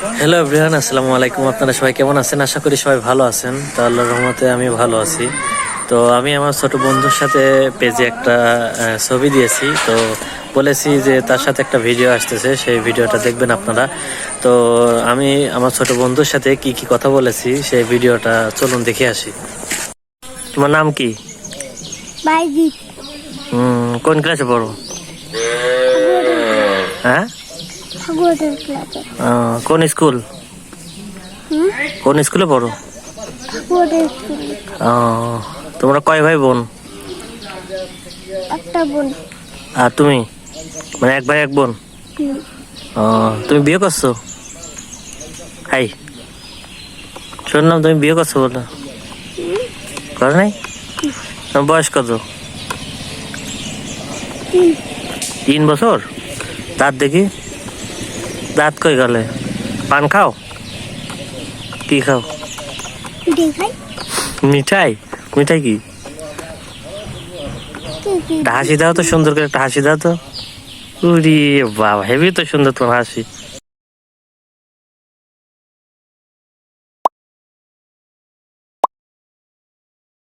Hello everyone আসসালামু আলাইকুম। আপনারা সবাই কেমন আছেন? আশা করি সবাই ভালো আছেন। তো আল্লাহর রহমতে আমি ভালো আছি। তো আমি আমার ছোট বন্ধুর সাথে পেজে একটা ছবি দিয়েছি। তো বলেছি যে তার সাথে একটা ভিডিও আসতেছে। সেই ভিডিওটা দেখবেন আপনারা। তো আমি আমার ছোট বন্ধুর সাথে কি কি কথা বলেছি সেই ভিডিওটা চলুন দেখে আসি। তোমার নাম কি? কোন ক্লাসে পড়ো? হ্যাঁ? ক্লাসে কোন স্কুল? কোন স্কুলে পড়ো? ঠাকুরের স্কুলে। তোমরা কয় ভাই বোন? একটা বোন। আর তুমি? মানে এক ভাই এক বোন? তুমি বিয়ে করছ? হাই। শুনলাম তুমি বিয়ে করছ বলো। করে নাই? তোমার বয়স কত? তিন বছর? তার দেখি। দাঁত কই গেলে? পান খাও? কি খাও? মিঠাই? মিঠাই কি? হাসি দাও তো সুন্দর করে একটা হাসি দাও তো। উরি বাবা হেভি তো সুন্দর তোমার হাসি।